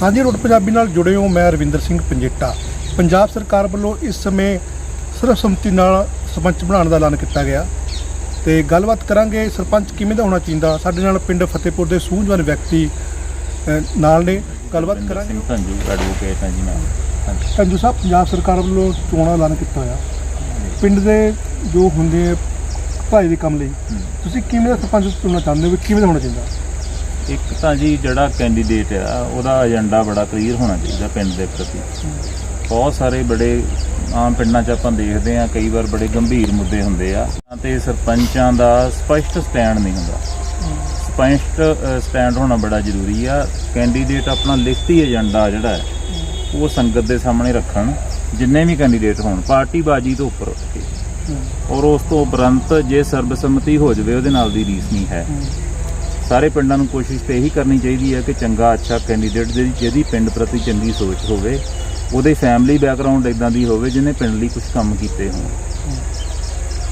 ਸਾਂਝੀ ਰੋਡ ਪੰਜਾਬੀ ਨਾਲ ਜੁੜੇ ਹੋ ਮੈਂ ਰਵਿੰਦਰ ਸਿੰਘ ਪੰਜੇਟਾ। ਪੰਜਾਬ ਸਰਕਾਰ ਵੱਲੋਂ ਇਸ ਸਮੇਂ ਸਰਬਸੰਮਤੀ ਨਾਲ ਸਰਪੰਚ ਬਣਾਉਣ ਦਾ ਐਲਾਨ ਕੀਤਾ ਗਿਆ। ਤੇ ਗੱਲਬਾਤ ਕਰਾਂਗੇ ਸਰਪੰਚ ਕਿਵੇਂ ਦਾ ਹੋਣਾ ਚਾਹੀਦਾ? ਸਾਡੇ ਨਾਲ ਪਿੰਡ ਫਤਿਹਪੁਰ ਦੇ ਸੂਝਵਾਨ ਵਿਅਕਤੀ ਅ, ਨਾਲ ਨੇ। ਗੱਲਬਾਤ ਕਰਾਂਗੇ। ਸੰਜੂ ਐਡਵੋਕੇਟ ਹਾਂ ਜੀ ਮੈਂ ਹਾਂਜੀ। ਸੰਜੂ ਸਾਹਿਬ ਪੰਜਾਬ ਸਰਕਾਰ ਵੱਲੋਂ ਚੋਣਾਂ ਦਾ ਐਲਾਨ ਕੀਤਾ ਹੋਇਆ। ਪਿੰਡ ਦੇ ਜੋ ਹੁੰਦੇ ਆ ਭਾਈ ਦੇ ਕੰਮ ਲਈ। ਤੁਸੀਂ ਕਿਵੇਂ ਦਾ ਸਰਪੰਚ ਚੁਣਨਾ ਚਾਹੁੰਦੇ ਹੋ? ਵੀ ਕਿਵੇਂ ਦਾ ਹੋਣਾ ਚਾਹੀਦਾ? ਇੱਕ ਤਾਂ ਜੀ ਜਿਹੜਾ ਕੈਂਡੀਡੇਟ ਆ, ਉਹਦਾ ਏਜੰਡਾ ਬੜਾ ਕਲੀਅਰ ਹੋਣਾ ਚਾਹੀਦਾ ਪਿੰਡ ਦੇ ਪ੍ਰਤੀ। ਬਹੁਤ ਸਾਰੇ ਬੜੇ ਆਮ ਪਿੰਡਾਂ 'ਚ ਆਪਾਂ ਦੇਖਦੇ ਆ ਕਈ ਵਾਰ ਬੜੇ ਗੰਭੀਰ ਮੁੱਦੇ ਹੁੰਦੇ ਆ। ਤੇ ਸਰਪੰਚਾਂ ਦਾ ਸਪਸ਼ਟ ਸਟੈਂਡ ਨਹੀਂ ਹੁੰਦਾ। ਸਪਸ਼ਟ ਸਟੈਂਡ ਹੋਣਾ ਬੜਾ ਜ਼ਰੂਰੀ ਆ। ਕੈਂਡੀਡੇਟ ਆਪਣਾ ਲਿਖਤੀ ਏਜੰਡਾ ਜਿਹੜਾ ਹੈ, ਉਹ ਸੰਗਤ ਦੇ ਸਾਹਮਣੇ ਰੱਖਣ, ਜਿੰਨੇ ਵੀ ਕੈਂਡੀਡੇਟ ਹੋਣ, ਪਾਰਟੀ ਬਾਜੀ ਤੋਂ ਉੱਪਰ ਉੱਠ ਕੇ। ਔਰ ਉਸ ਤੋਂ ਉਪਰੰਤ ਜੇ ਸਰਬਸੰਮਤੀ ਹੋ ਜਾਵੇ, ਉਹਦੇ ਨਾਲ ਦੀ ਰੀਸ ਨਹੀਂ ਹੈ। ਸਾਰੇ ਪਿੰਡਾਂ ਨੂੰ ਕੋਸ਼ਿਸ਼ ਤੇ ਇਹੀ ਕਰਨੀ ਚਾਹੀਦੀ ਹੈ ਕਿ ਚੰਗਾ, ਅੱਛਾ ਕੈਂਡੀਡੇਟ ਜਿਹਦੀ ਜਿਹਦੀ ਪਿੰਡ ਪ੍ਰਤੀ ਚੰਗੀ ਸੋਚ ਹੋਵੇ, ਉਹਦੇ ਫੈਮਿਲੀ ਬੈਕਗ੍ਰਾਉਂਡ ਇਦਾਂ ਦੀ ਹੋਵੇ ਜਿਹਨੇ ਪਿੰਡ ਲਈ ਕੁਝ ਕੰਮ ਕੀਤੇ ਹੋਣ।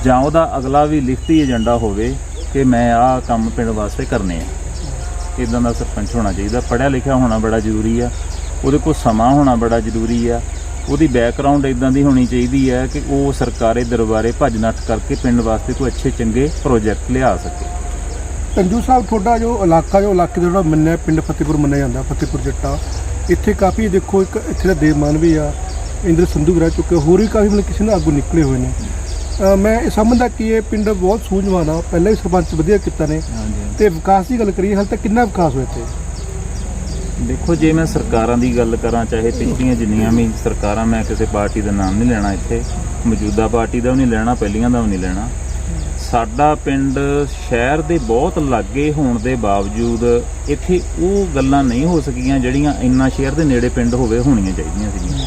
ਜਾਂ ਉਹਦਾ ਅਗਲਾ ਵੀ ਲਿਖਤੀ ਏਜੰਡਾ ਹੋਵੇ ਕਿ ਮੈਂ ਆਹ ਕੰਮ ਪਿੰਡ ਵਾਸਤੇ ਕਰਨੇ ਆ। ਇਦਾਂ ਦਾ ਸਰਪੰਚ ਹੋਣਾ ਚਾਹੀਦਾ। ਪੜ੍ਹਿਆ ਲਿਖਿਆ ਹੋਣਾ ਬੜਾ ਜ਼ਰੂਰੀ ਆ। ਉਹਦੇ ਕੋਲ ਸਮਾਂ ਹੋਣਾ ਬੜਾ ਜ਼ਰੂਰੀ ਆ। ਉਹਦੀ ਬੈਕਗ੍ਰਾਉਂਡ ਇਦਾਂ ਦੀ ਹੋਣੀ ਚਾਹੀਦੀ ਹੈ ਕਿ ਉਹ ਸਰਕਾਰੀ ਦਰਬਾਰੇ ਭੱਜ ਨੱਠ ਕਰਕੇ ਪਿੰਡ ਵਾਸਤੇ ਕੋਈ ਅੱਛੇ ਚੰਗੇ ਪ੍ਰੋਜੈਕਟ ਲਿਆ ਸਕੇ। ਸੰਜੂ ਸਾਹਿਬ ਤੁਹਾਡਾ ਜੋ ਇਲਾਕਾ ਜੋ ਇਲਾਕੇ ਦਾ ਜਿਹੜਾ ਮੰਨਿਆ ਪਿੰਡ ਫਤਿਹਪੁਰ ਮੰਨਿਆ ਜਾਂਦਾ ਫਤਿਹਪੁਰ ਜੱਟਾ ਇੱਥੇ ਕਾਫੀ ਦੇਖੋ ਇੱਕ ਇੱਥੇ ਦਾ ਦੇਵਮਾਨ ਵੀ ਆ ਇੰਦਰ ਸੰਧੂ ਵੀ ਰਹਿ ਚੁੱਕੇ ਹੋਰ ਵੀ ਕਾਫੀ ਮਤਲਬ ਕਿਸੇ ਨਾਲ ਅੱਗੋਂ ਨਿਕਲੇ ਹੋਏ ਨੇ। ਅ, ਮੈਂ ਇਹ ਸਮਝਦਾ ਕਿ ਇਹ ਪਿੰਡ ਬਹੁਤ ਸੂਝਵਾਨ ਆ ਪਹਿਲਾਂ ਹੀ ਸਰਪੰਚ ਵਧੀਆ ਕੀਤਾ ਨੇ। ਤੇ ਵਿਕਾਸ ਦੀ ਗੱਲ ਕਰੀਏ ਹਾਲੇ ਤੱਕ ਕਿੰਨਾ ਵਿਕਾਸ ਹੋਇਆ ਇੱਥੇ? ਦੇਖੋ ਜੇ ਮੈਂ ਸਰਕਾਰਾਂ ਦੀ ਗੱਲ ਕਰਾਂ ਚਾਹੇ ਪਿਛਲੀਆਂ ਜਿੰਨੀਆਂ ਵੀ ਸਰਕਾਰਾਂ ਮੈਂ ਕਿਸੇ ਪਾਰਟੀ ਦਾ ਨਾਮ ਨਹੀਂ ਲੈਣਾ ਇੱਥੇ ਮੌਜੂਦਾ ਪਾਰਟੀ ਦਾ ਵੀ ਨਹੀਂ ਲੈਣਾ ਪਹਿਲੀਆਂ ਦਾ ਵੀ ਨਹੀਂ ਲੈਣਾ। ਸਾਡਾ ਪਿੰਡ ਸ਼ਹਿਰ ਦੇ ਬਹੁਤ ਲਾਗੇ ਹੋਣ ਦੇ ਬਾਵਜੂਦ ਇੱਥੇ ਉਹ ਗੱਲਾਂ ਨਹੀਂ ਹੋ ਸਕੀਆਂ ਜਿਹੜੀਆਂ ਇੰਨਾ ਸ਼ਹਿਰ ਦੇ ਨੇੜੇ ਪਿੰਡ ਹੋਵੇ ਹੋਣੀਆਂ ਚਾਹੀਦੀਆਂ ਸੀਗੀਆਂ।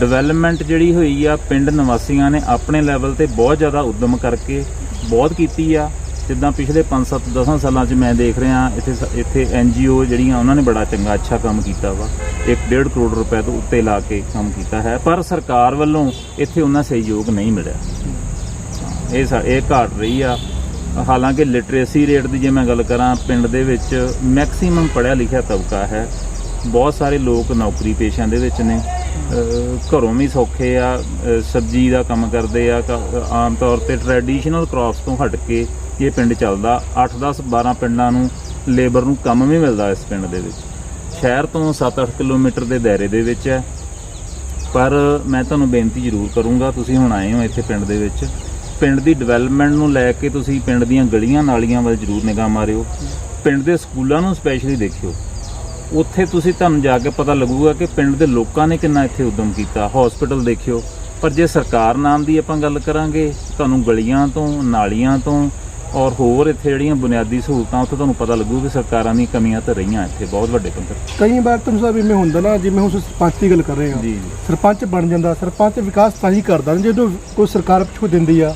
ਡਿਵੈਲਪਮੈਂਟ ਜਿਹੜੀ ਹੋਈ ਆ ਪਿੰਡ ਨਿਵਾਸੀਆਂ ਨੇ ਆਪਣੇ ਲੈਵਲ ਤੇ ਬਹੁਤ ਜ਼ਿਆਦਾ ਉਦਮ ਕਰਕੇ ਬਹੁਤ ਕੀਤੀ ਆ। ਜਿੱਦਾਂ ਪਿਛਲੇ 5-7 10 ਸਾਲਾਂ 'ਚ ਮੈਂ ਦੇਖ ਰਿਹਾ ਇੱਥੇ ਇੱਥੇ ਐਨਜੀਓ ਜਿਹੜੀਆਂ ਉਹਨਾਂ ਨੇ ਬੜਾ ਚੰਗਾ ਅੱਛਾ ਕੰਮ ਕੀਤਾ ਵਾ। 1.5 ਕਰੋੜ ਰੁਪਏ ਤੋਂ ਉੱਤੇ ਲਾ ਕੇ ਕੰਮ ਕੀਤਾ ਹੈ। ਪਰ ਸਰਕਾਰ ਵੱਲੋਂ ਇੱਥੇ ਉਹਨਾਂ ਸਹਿਯੋਗ ਨਹੀਂ ਮਿਲਿਆ। ਇਹ ਸਾ- ਇਹ ਘਾਟ ਰਹੀ ਆ। ਹਾਲਾਂਕਿ ਲਿਟਰੇਸੀ ਰੇਟ ਦੀ ਜੇ ਮੈਂ ਗੱਲ ਕਰਾਂ, ਪਿੰਡ ਦੇ ਵਿੱਚ ਮੈਕਸਿਮਮ ਪੜ੍ਹਿਆ ਲਿਖਿਆ ਤਬਕਾ ਹੈ। ਬਹੁਤ ਸਾਰੇ ਲੋਕ ਨੌਕਰੀ ਪੇਸ਼ਿਆਂ ਦੇ ਵਿੱਚ ਨੇ। ਅਹ ਘਰੋਂ ਵੀ ਸੌਖੇ ਆ, ਅਹ ਸਬਜ਼ੀ ਦਾ ਕੰਮ ਕਰਦੇ ਆ ਕ- ਆਮ ਤੌਰ ਤੇ ਟ੍ਰੈਡੀਸ਼ਨਲ ਕ੍ਰੌਪਸ ਤੋਂ ਹਟ ਕੇ ਇਹ ਪਿੰਡ ਚੱਲਦਾ। 8 10 12 ਪਿੰਡਾਂ ਨੂੰ ਲੇਬਰ ਨੂੰ ਕੰਮ ਵੀ ਮਿਲਦਾ ਇਸ ਪਿੰਡ ਦੇ ਵਿੱਚ। ਸ਼ਹਿਰ ਤੋਂ 7-8 ਕਿਲੋਮੀਟਰ ਦੇ ਦਾਇਰੇ ਦੇ ਵਿੱਚ ਹੈ। ਪਰ ਮੈਂ ਤੁਹਾਨੂੰ ਬੇਨਤੀ ਜ਼ਰੂਰ ਕਰੂੰਗਾ, ਤੁਸੀਂ ਹੁਣ ਆਏ ਹੋ ਇੱਥੇ ਪਿੰਡ ਦੇ ਵਿੱਚ। ਪਿੰਡ ਦੀ ਡਿਵੈਲਪਮੈਂਟ ਨੂੰ ਲੈ ਕੇ ਤੁਸੀਂ ਪਿੰਡ ਦੀਆਂ ਗਲੀਆਂ ਨਾਲੀਆਂ ਵੱਲ ਜ਼ਰੂਰ ਨਿਗਾਹ ਮਾਰਿਓ। ਪਿੰਡ ਦੇ ਸਕੂਲਾਂ ਨੂੰ ਸਪੈਸ਼ਲੀ ਦੇਖਿਓ। ਉੱਥੇ ਤੁਸੀਂ ਤੁਹਾਨੂੰ ਜਾ ਕੇ ਪਤਾ ਲੱਗੂਗਾ ਕਿ ਪਿੰਡ ਦੇ ਲੋਕਾਂ ਨੇ ਕਿੰਨਾ ਇੱਥੇ ਉਦਮ ਕੀਤਾ। ਹਸਪੀਟਲ ਦੇਖਿਓ। ਪਰ ਜੇ ਸਰਕਾਰ ਨਾਮ ਦੀ ਆਪਾਂ ਗੱਲ ਕਰਾਂਗੇ, ਤੁਹਾਨੂੰ ਗਲੀਆਂ ਤੋਂ, ਨਾਲੀਆਂ ਤੋਂ ਔਰ ਹੋਰ ਇੱਥੇ ਜਿਹੜੀਆਂ ਬੁਨਿਆਦੀ ਸਹੂਲਤਾਂ ਉੱਥੇ ਤੁਹਾਨੂੰ ਪਤਾ ਲੱਗੂ ਕਿ ਸਰਕਾਰਾਂ ਦੀਆਂ ਕਮੀਆਂ ਤਾਂ ਰਹੀਆਂ ਇੱਥੇ ਬਹੁਤ ਵੱਡੇ ਪੱਧਰ ਕਈ ਵਾਰ ਤੁਹਾਨੂੰ ਸਾਹਿਬ ਇਵੇਂ ਹੁੰਦਾ ਨਾ ਜਿਵੇਂ ਹੁਣ ਸਰਪੰਚ ਦੀ ਗੱਲ ਕਰ ਰਹੇ ਹਾਂ। ਜੀ ਜੀ। ਸਰਪੰਚ ਬਣ ਜਾਂਦਾ ਸਰਪੰਚ ਵਿਕਾਸ ਤਾਂ ਹੀ ਕਰਦਾ ਨਾ ਜਦੋਂ ਕੋਈ ਸਰਕਾਰ ਪਿੱਛੋਂ ਦਿੰਦੀ ਆ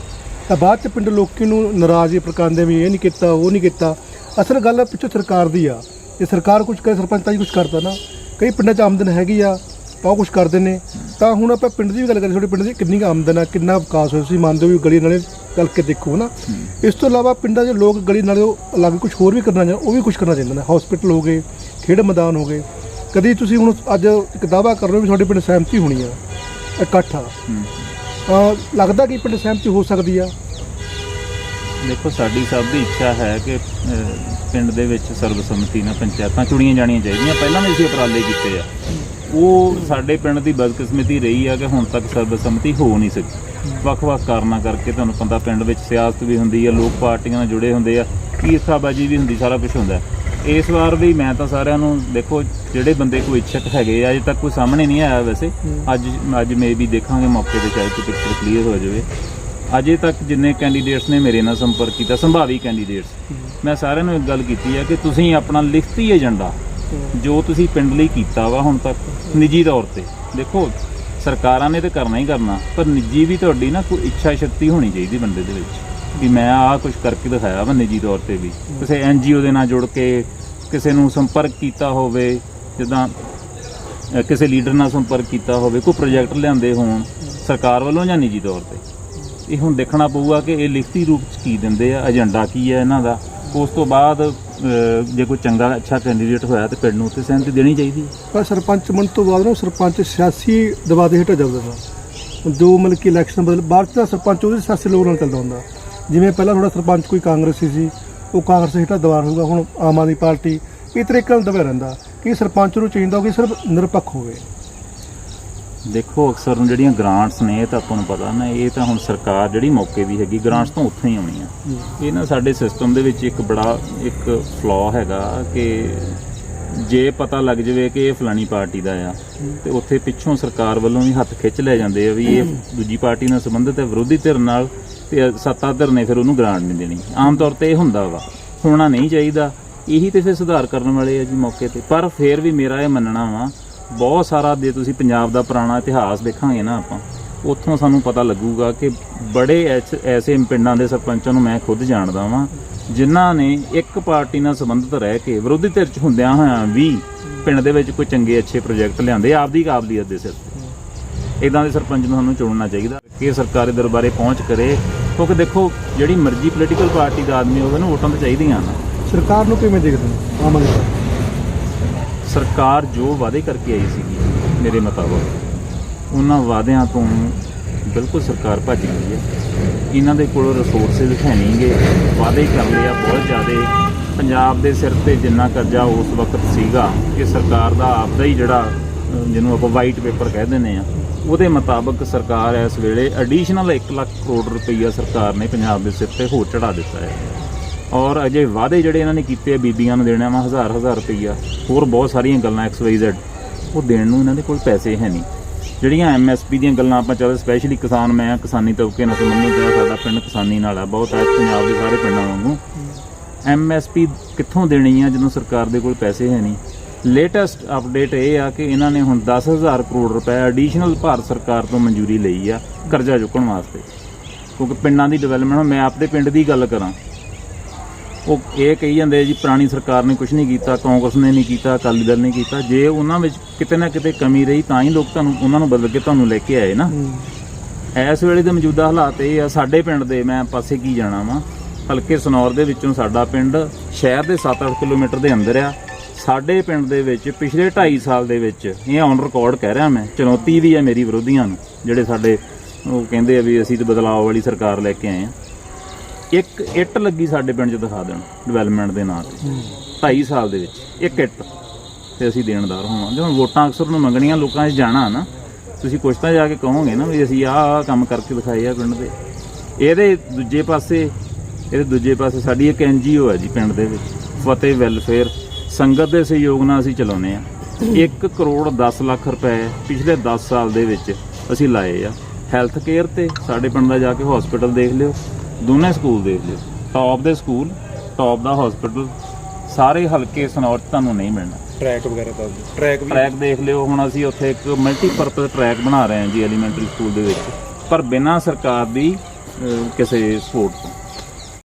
ਤਾਂ ਬਾਅਦ ਚ ਪਿੰਡ ਲੋਕੀ ਨੂੰ ਨਾਰਾਜ਼ ਹੀ ਪ੍ਰਕਾਂਦੇ ਵੀ ਇਹ ਨਹੀਂ ਕੀਤਾ ਉਹ ਨਹੀਂ ਕੀਤਾ। ਅਸਲ ਗੱਲ ਪਿੱਛੋਂ ਸਰਕਾਰ ਦੀ ਆ। ਜੇ ਸਰਕਾਰ ਕੁਝ ਕਰੇ ਸਰਪੰਚ ਤਾਂ ਹੀ ਕੁਝ ਕਰਦਾ ਨਾ। ਕਈ ਪਿੰਡਾਂ 'ਚ ਆਮਦਨ ਹੈਗੀ ਆ ਤਾਂ ਉਹ ਕੁਝ ਕਰਦੇ ਨੇ। ਤਾਂ ਹੁਣ ਆਪਾਂ ਪਿੰਡ ਦੀ ਵੀ ਗੱਲ ਕਰੀਏ ਤੁਹਾਡੇ ਪਿੰਡ ਦੀ ਕਿੰਨੀ ਕੁ ਆਮਦਨ ਆ ਕਿੰਨਾ ਵਿਕਾਸ ਹੋਇਆ ਤੁਸੀਂ ਮੰਨਦੇ ਹੋ ਵੀ ਗਲੀ ਨਾਲੇ ਚੱਲ ਕੇ ਦੇਖੋ ਨਾ ਇਸ ਤੋਂ ਇਲਾਵਾ ਪਿੰਡਾਂ 'ਚ ਲੋਕ ਗਲੀ ਨਾਲੇ ਅਲੱਗ ਕੁਝ ਹੋਰ ਵੀ ਕਰਨਾ ਚਾਹੁੰਦੇ ਉਹ ਵੀ ਕੁਝ ਕਰਨਾ ਚਾਹੁੰਦੇ ਨੇ। ਹਸਪੀਟਲ ਹੋ ਗਏ ਖੇਡ ਮੈਦਾਨ ਹੋ ਗਏ। ਕਦੀ ਤੁਸੀਂ ਹੁਣ ਅੱਜ ਇੱਕ ਦਾਅਵਾ ਕਰ ਰਹੇ ਹੋ ਵੀ ਤੁਹਾਡੇ ਪਿੰਡ ਸਹਿਮਤੀ ਹੋਣੀ ਆ ਇਕੱਠ ਆ। ਲੱਗਦਾ ਕਿ ਪਿੰਡ ਸਹਿਮਤੀ ਹੋ ਸਕਦੀ ਆ? ਦੇਖੋ ਸਾਡੀ ਸਭ ਦੀ ਇੱਛਾ ਹੈ ਕਿ ਪਿੰਡ ਦੇ ਵਿੱਚ ਸਰਬਸੰਮਤੀ ਨਾਲ ਪੰਚਾਇਤਾਂ ਚੁਣੀਆਂ ਜਾਣੀਆਂ ਚਾਹੀਦੀਆਂ। ਪਹਿਲਾਂ ਵੀ ਅਸੀਂ ਉਪਰਾਲੇ ਕੀਤੇ ਆ। ਉਹ ਸਾਡੇ ਪਿੰਡ ਦੀ ਬਦਕਿਸਮਤੀ ਰਹੀ ਆ ਕਿ ਹੁਣ ਤੱਕ ਸਰਬਸੰਮਤੀ ਹੋ ਨਹੀਂ ਸਕੀ। ਵੱਖ-ਵੱਖ ਕਾਰਨਾਂ ਕਰਕੇ ਤੁਹਾਨੂੰ ਪਤਾ ਪਿੰਡ ਵਿੱਚ ਸਿਆਸਤ ਵੀ ਹੁੰਦੀ ਆ ਲੋਕ ਪਾਰਟੀਆਂ ਨਾਲ ਜੁੜੇ ਹੁੰਦੇ ਆ ਈਰਖਾਬਾਜੀ ਵੀ ਹੁੰਦੀ ਸਾਰਾ ਕੁਝ ਹੁੰਦਾ। ਇਸ ਵਾਰ ਵੀ ਮੈਂ ਤਾਂ ਸਾਰਿਆਂ ਨੂੰ ਦੇਖੋ ਜਿਹੜੇ ਬੰਦੇ ਕੋਈ ਇੱਛਕ ਹੈਗੇ ਆ ਅਜੇ ਤੱਕ ਕੋਈ ਸਾਹਮਣੇ ਨਹੀਂ ਆਇਆ ਵੈਸੇ। ਅੱਜ ਅੱਜ ਮੇ ਵੀ ਦੇਖਾਂਗੇ ਮੌਕੇ ਤੇ ਸ਼ਾਇਦ ਪਿਕਚਰ ਕਲੀਅਰ ਹੋ ਜਾਵੇ। ਅਜੇ ਤੱਕ ਜਿੰਨੇ ਕੈਂਡੀਡੇਟਸ ਨੇ ਮੇਰੇ ਨਾਲ ਸੰਪਰਕ ਕੀਤਾ ਸੰਭਾਵੀ ਕੈਂਡੀਡੇਟਸ ਮੈਂ ਸਾਰਿਆਂ ਨੂੰ ਇੱਕ ਗੱਲ ਕੀਤੀ ਹੈ ਕਿ ਤੁਸੀਂ ਆਪਣਾ ਲਿਖਤੀ ਏਜੰਡਾ ਜੋ ਤੁਸੀਂ ਪਿੰਡ ਲਈ ਕੀਤਾ ਵਾ ਹੁਣ ਤੱਕ ਨਿੱਜੀ ਤੌਰ ਤੇ। ਦੇਖੋ ਸਰਕਾਰਾਂ ਨੇ ਤੇ ਕਰਨਾ ਹੀ ਕਰਨਾ ਪਰ ਨਿੱਜੀ ਵੀ ਤੁਹਾਡੀ ਨਾ ਕੋਈ ਇੱਛਾ ਸ਼ਕਤੀ ਹੋਣੀ ਚਾਹੀਦੀ ਬੰਦੇ ਦੇ ਵਿੱਚ ਵੀ ਮੈਂ ਆਹ ਕੁਝ ਕਰਕੇ ਦਿਖਾਇਆ ਵਾ ਨਿੱਜੀ ਤੌਰ ਤੇ ਵੀ। ਕਿਸੇ ਐਨਜੀਓ ਦੇ ਨਾਲ ਜੁੜ ਕੇ ਕਿਸੇ ਨੂੰ ਸੰਪਰਕ ਕੀਤਾ ਹੋਵੇ ਜਿੱਦਾਂ ਕਿਸੇ ਲੀਡਰ ਨਾਲ ਸੰਪਰਕ ਕੀਤਾ ਹੋਵੇ ਕੋਈ ਪ੍ਰੋਜੈਕਟ ਲਿਆਂਦੇ ਹੋਣ ਸਰਕਾਰ ਵੱਲੋਂ ਜਾਂ ਨਿੱਜੀ ਤੌਰ ਤੇ? ਇਹ ਹੁਣ ਦੇਖਣਾ ਪਊਗਾ ਕਿ ਇਹ ਲਿਖਤੀ ਰੂਪ ਚ ਕੀ ਦਿੰਦੇ ਆ ਏਜੰਡਾ ਕੀ ਹੈ ਇਹਨਾਂ ਦਾ। ਉਸ ਤੋਂ ਬਾਅਦ ਅਹ, ਜੇ ਕੋਈ ਚੰਗਾ ਅੱਛਾ ਕੈਂਡੀਡੇਟ ਹੋਇਆ ਤੇ ਪਿੰਡ ਨੂੰ ਉੱਥੇ ਸਹਿਮਤੀ ਦੇਣੀ ਚਾਹੀਦੀ ਹੈ। ਪਰ ਸਰਪੰਚ ਬਣਨ ਤੋਂ ਬਾਅਦ ਨਾ ਉਹ ਸਰਪੰਚ ਸਿਆਸੀ ਦਬਾਅ ਦੇ ਹੇਠਾਂ ਜਾਂਦਾ ਵਾ। ਜੋ ਮਤਲਬ ਕਿ ਇਲੈਕਸ਼ਨ ਬਦਲ ਬਾਅਦ 'ਚ ਤਾਂ ਸਰਪੰਚ ਉਹਦੇ ਸਿਆਸੀ ਲੋਕ ਨਾਲ ਚੱਲਦਾ ਹੁੰਦਾ। ਜਿਵੇਂ ਪਹਿਲਾਂ ਥੋੜਾ ਸਰਪੰਚ ਕੋਈ ਕਾਂਗਰਸੀ ਸੀ ਉਹ ਕਾਂਗਰਸ ਹੇਠਾਂ ਦਬਾਅ ਹੋਊਗਾ ਹੁਣ ਆਮ ਆਦਮੀ ਪਾਰਟੀ ਇਹ ਤਰੀਕੇ ਨਾਲ ਦਬਿਆ ਰਹਿੰਦਾ। ਕਿ ਸਰਪੰਚ ਨੂੰ ਚਾਹੀਦਾ ਕਿ ਸਿਰਫ ਨਿਰਪੱਖ ਹੋਵੇ। ਦੇਖੋ ਅਕਸਰ ਨੂੰ ਜਿਹੜੀਆਂ ਗ੍ਰਾਂਟਸ ਨੇ ਇਹ ਤਾਂ ਆਪਾਂ ਨੂੰ ਪਤਾ ਨਾ ਇਹ ਤਾਂ ਹੁਣ ਸਰਕਾਰ ਜਿਹੜੀ ਮੌਕੇ ਦੀ ਹੈਗੀ ਗ੍ਰਾਂਟਸ ਤੋਂ ਉੱਥੋਂ ਹੀ ਆਉਣੀਆਂ। ਇਹ ਨਾ ਸਾਡੇ ਸਿਸਟਮ ਦੇ ਵਿੱਚ ਇੱਕ ਬੜਾ ਇੱਕ ਫਲੋ ਹੈਗਾ ਕਿ ਜੇ ਪਤਾ ਲੱਗ ਜਵੇ ਕਿ ਇਹ ਫਲਾਣੀ ਪਾਰਟੀ ਦਾ ਆ ਤੇ ਉੱਥੇ ਪਿੱਛੋਂ ਸਰਕਾਰ ਵੱਲੋਂ ਵੀ ਹੱਥ ਖਿੱਚ ਲੈ ਜਾਂਦੇ ਆ ਵੀ ਇਹ ਦੂਜੀ ਪਾਰਟੀ ਨਾਲ ਸੰਬੰਧਿਤ ਹੈ ਵਿਰੋਧੀ ਧਿਰ ਨਾਲ ਤੇ ਸੱਤਾ ਧਿਰ ਨੇ ਫਿਰ ਉਹਨੂੰ ਗ੍ਰਾਂਟ ਨਹੀਂ ਦੇਣੀ। ਆਮ ਤੌਰ ਤੇ ਇਹ ਹੁੰਦਾ ਵਾ ਹੋਣਾ ਨਹੀਂ ਚਾਹੀਦਾ। ਇਹੀ ਤੇ ਫਿਰ ਸੁਧਾਰ ਕਰਨ ਵਾਲੇ ਆ ਜੀ ਮੌਕੇ ਤੇ। ਪਰ ਫਿਰ ਵੀ ਮੇਰਾ ਇਹ ਮੰਨਣਾ ਵਾ ਬਹੁਤ ਸਾਰਾ ਜੇ ਤੁਸੀਂ ਪੰਜਾਬ ਦਾ ਪੁਰਾਣਾ ਇਤਿਹਾਸ ਦੇਖਾਂਗੇ ਨਾ ਆਪਾਂ, ਉੱਥੋਂ ਸਾਨੂੰ ਪਤਾ ਲੱਗੂਗਾ ਕਿ ਬੜੇ ਐਸ- ਐਸੇ ਪਿੰਡਾਂ ਦੇ ਸਰਪੰਚਾਂ ਨੂੰ ਮੈਂ ਖੁਦ ਜਾਣਦਾ ਵਾਂ, ਜਿਨ੍ਹਾਂ ਨੇ ਇੱਕ ਪਾਰਟੀ ਨਾਲ ਸੰਬੰਧਿਤ ਰਹਿ ਕੇ ਵਿਰੋਧੀ ਧਿਰ 'ਚ ਹੁੰਦਿਆਂ ਹੋਇਆਂ ਵੀ ਪਿੰਡ ਦੇ ਵਿੱਚ ਕੋਈ ਚੰਗੇ ਅੱਛੇ ਪ੍ਰੋਜੈਕਟ ਲਿਆਂਦੇ, ਆਪਦੀ ਕਾਬਲੀਅਤ ਦੇ ਸਿਰ ਤੇ। ਇਦਾਂ ਦੇ ਸਰਪੰਚ ਨੂੰ ਸਾਨੂੰ ਚੁਣਨਾ ਚਾਹੀਦਾ, ਕਿ ਸਰਕਾਰੀ ਦਰਬਾਰੇ ਪਹੁੰਚ ਕਰੇ, ਕਿਉਂਕਿ ਦੇਖੋ, ਜਿਹੜੀ ਮਰਜ਼ੀ ਪੋਲੀਟੀਕਲ ਪਾਰਟੀ ਦਾ ਆਦਮੀ ਹੋਵੇ ਨਾ, ਵੋਟਾਂ ਤਾਂ ਚਾਹੀਦੀਆਂ ਨਾ ਸਰਕਾਰ ਨੂੰ ਕਿਵੇਂ ਦੇਖਦੇ ਹੋ? ਆਮ ਆਦਮੀ ਸਰਕਾਰ ਜੋ ਵਾਅਦੇ ਕਰਕੇ ਆਈ ਸੀਗੀ, ਮੇਰੇ ਮੁਤਾਬਕ, ਉਹਨਾਂ ਵਾਅਦਿਆਂ ਤੋਂ ਬਿਲਕੁਲ ਸਰਕਾਰ ਭੱਜ ਗਈ ਹੈ। ਇਹਨਾਂ ਦੇ ਕੋਲ ਰਿਸੋਰਸਸ ਹੈ ਨਹੀਂਗੇ ਵਾਅਦੇ ਕਰ ਲਏ ਆ ਬਹੁਤ ਜ਼ਿਆਦਾ। ਪੰਜਾਬ ਦੇ ਸਿਰ ਤੇ ਜਿੰਨਾ ਕਰਜ਼ਾ ਉਸ ਵਕਤ ਸੀਗਾ ਕਿ ਸਰਕਾਰ ਦਾ ਆਪਦਾ ਹੀ ਜਿਹੜਾ ਜਿਹਨੂੰ ਆਪਾਂ ਵਾਈਟ ਪੇਪਰ ਕਹਿ ਦਿੰਦੇ ਆ ਉਹਦੇ ਮੁਤਾਬਕ ਸਰਕਾਰ ਇਸ ਵੇਲੇ ਐਡੀਸ਼ਨਲ 1 ਲੱਖ ਕਰੋੜ ਰੁਪਈਆ ਸਰਕਾਰ ਨੇ ਪੰਜਾਬ ਦੇ ਸਿਰ ਤੇ ਹੋਰ ਚੜਾ ਦਿੱਤਾ ਹੈ। ਔਰ ਅਜੇ ਵਾਅਦੇ ਜਿਹੜੇ ਇਹਨਾਂ ਨੇ ਕੀਤੇ ਆ, ਬੀਬੀਆਂ ਨੂੰ ਦੇਣਾ ਵਾ ਹਜ਼ਾਰ ਹਜ਼ਾਰ ਰੁਪਈਆ, ਹੋਰ ਬਹੁਤ ਸਾਰੀਆਂ ਗੱਲਾਂ XYZ ਉਹ ਦੇਣ ਨੂੰ ਇਹਨਾਂ ਦੇ ਕੋਲ ਪੈਸੇ ਹੈ ਨਹੀਂ। ਜਿਹੜੀਆਂ ਐਮਐਸਪੀ ਦੀਆਂ ਗੱਲਾਂ ਆਪਾਂ ਚੱਲਦੇ ਸਪੈਸ਼ਲੀ ਕਿਸਾਨ ਮੈਂ, ਕਿਸਾਨੀ ਤਬਕੇ ਨਾਲ ਸੰਬੰਧਿਤ ਹੈ ਸਾਡਾ ਪਿੰਡ ਕਿਸਾਨੀ ਨਾਲ ਆ, ਬਹੁਤ ਹੈ ਪੰਜਾਬ ਦੇ ਸਾਰੇ ਪਿੰਡਾਂ ਵਾਂਗੂ। ਐਮਐਸਪੀ ਕਿੱਥੋਂ ਦੇਣੀ ਆ ਜਦੋਂ ਸਰਕਾਰ ਦੇ ਕੋਲ ਪੈਸੇ ਹੈ ਨਹੀਂ। ਲੇਟੈਸਟ ਅਪਡੇਟ ਇਹ ਆ ਕਿ ਇਹਨਾਂ ਨੇ ਹੁਣ 10000 ਕਰੋੜ ਰੁਪਏ ਐਡੀਸ਼ਨਲ ਭਾਰਤ ਸਰਕਾਰ ਤੋਂ ਮਨਜ਼ੂਰੀ ਲਈ ਆ, ਕਰਜ਼ਾ ਚੁੱਕਣ ਵਾਸਤੇ। ਕਿਉਂਕਿ ਪਿੰਡਾਂ ਦੀ ਡਿਵੈਲਪਮੈਂਟ ਮੈਂ ਆਪਦੇ ਪਿੰਡ ਦੀ ਗੱਲ ਕਰਾਂ ਉਹ ਇਹ ਕਹੀ ਜਾਂਦੇ ਜੀ, ਪੁਰਾਣੀ ਸਰਕਾਰ ਨੇ ਕੁਝ ਨਹੀਂ ਕੀਤਾ, ਕਾਂਗਰਸ ਨੇ ਨਹੀਂ ਕੀਤਾ, ਅਕਾਲੀ ਦਲ ਨੇ ਕੀਤਾ। ਜੇ ਉਹਨਾਂ ਵਿੱਚ ਕਿਤੇ ਨਾ ਕਿਤੇ ਕਮੀ ਰਹੀ, ਤਾਂ ਹੀ ਲੋਕ ਤੁਹਾਨੂੰ, ਉਹਨਾਂ ਨੂੰ ਬਦਲ ਕੇ ਤੁਹਾਨੂੰ ਲੈ ਕੇ ਆਏ ਨਾ। ਇਸ ਵੇਲੇ ਦੇ ਮੌਜੂਦਾ ਹਾਲਾਤ ਇਹ ਆ, ਸਾਡੇ ਪਿੰਡ ਦੇ ਮੈਂ ਪਾਸੇ ਕੀ ਜਾਣਾ ਵਾਂ? ਹਲਕੇ ਸਨੌਰ ਦੇ ਵਿੱਚੋਂ ਸਾਡਾ ਪਿੰਡ ਸ਼ਹਿਰ ਦੇ 7-8 ਕਿਲੋਮੀਟਰ ਦੇ ਅੰਦਰ ਆ। ਸਾਡੇ ਪਿੰਡ ਦੇ ਵਿੱਚ ਪਿਛਲੇ 2.5 ਸਾਲ ਦੇ ਵਿੱਚ, ਇਹ ਔਨ ਰਿਕਾਰਡ ਕਹਿ ਰਿਹਾ ਮੈਂ, ਚੁਣੌਤੀ ਵੀ ਹੈ ਮੇਰੀ ਵਿਰੋਧੀਆਂ ਨੂੰ, ਜਿਹੜੇ ਸਾਡੇ ਉਹ ਕਹਿੰਦੇ ਆ ਵੀ ਅਸੀਂ ਤਾਂ ਬਦਲਾਅ ਵਾਲੀ ਸਰਕਾਰ ਲੈ ਕੇ ਆਏ ਆ। ਇੱਕ ਇੱਟ ਲੱਗੀ ਸਾਡੇ ਪਿੰਡ 'ਚ ਦਿਖਾ ਦੇਣ ਡਿਵੈਲਪਮੈਂਟ ਦੇ ਨਾਂ ਤੇ। 2.5 ਸਾਲ ਦੇ ਵਿੱਚ ਇੱਕ ਇੱਟ। ਤੇ ਅਸੀਂ ਦੇਣਦਾਰ ਹੋਵਾਂਗੇ। ਹੁਣ ਵੋਟਾਂ ਅਕਸਰ ਨੂੰ ਮੰਗਣੀਆਂ ਲੋਕਾਂ 'ਚ ਜਾਣਾ ਨਾ ਤੁਸੀਂ ਕੁਛ ਤਾਂ ਜਾ ਕੇ ਕਹੋਗੇ ਨਾ ਵੀ ਅਸੀਂ ਆਹ ਕੰਮ ਕਰਕੇ ਦਿਖਾਏ ਆ ਪਿੰਡ ਦੇ। ਇਹਦੇ ਦੂਜੇ ਪਾਸੇ ਇਹਦੇ ਦੂਜੇ ਪਾਸੇ ਸਾਡੀ ਇੱਕ ਐਨਜੀਓ ਹੈ ਜੀ ਪਿੰਡ ਦੇ ਵਿੱਚ ਫਤਿਹ ਵੈਲਫੇਅਰ। ਸੰਗਤ ਦੇ ਸਹਿਯੋਗ ਨਾਲ ਅਸੀਂ ਚਲਾਉਂਦੇ ਆ। 1 ਕਰੋੜ 10 ਲੱਖ ਰੁਪਏ ਪਿਛਲੇ 10 ਸਾਲ ਦੇ ਵਿੱਚ ਅਸੀਂ ਲਾਏ ਆ। ਹੈਲਥ ਕੇਅਰ ਤੇ ਸਾਡੇ ਪਿੰਡ ਦਾ ਜਾ ਕੇ ਹਸਪੀਟਲ ਦੇਖ ਲਿਓ। ਦੋਨੇ ਸਕੂਲ ਦੇਖ ਲਿਓ। ਟੌਪ ਦੇ ਸਕੂਲ ਟੌਪ ਦਾ ਹਸਪੀਟਲ ਸਾਰੇ ਹਲਕੇ ਸਨੌਰ 'ਚ ਤੁਹਾਨੂੰ ਨਹੀਂ ਮਿਲਣਾ। ਟਰੈਕ ਵਗੈਰਾ ਦਾ ਟਰੈਕ ਵੀ ਟਰੈਕ ਦੇਖ ਲਿਓ ਹੁਣ ਅਸੀਂ ਉੱਥੇ ਇੱਕ ਮਲਟੀਪਰਪਸ ਟਰੈਕ ਬਣਾ ਰਹੇ ਹਾਂ ਜੀ ਐਲੀਮੈਂਟਰੀ ਸਕੂਲ ਦੇ ਵਿੱਚ। ਪਰ ਬਿਨਾਂ ਸਰਕਾਰ ਦੀ ਕਿਸੇ ਸਪੋਰਟ ਤੋਂ।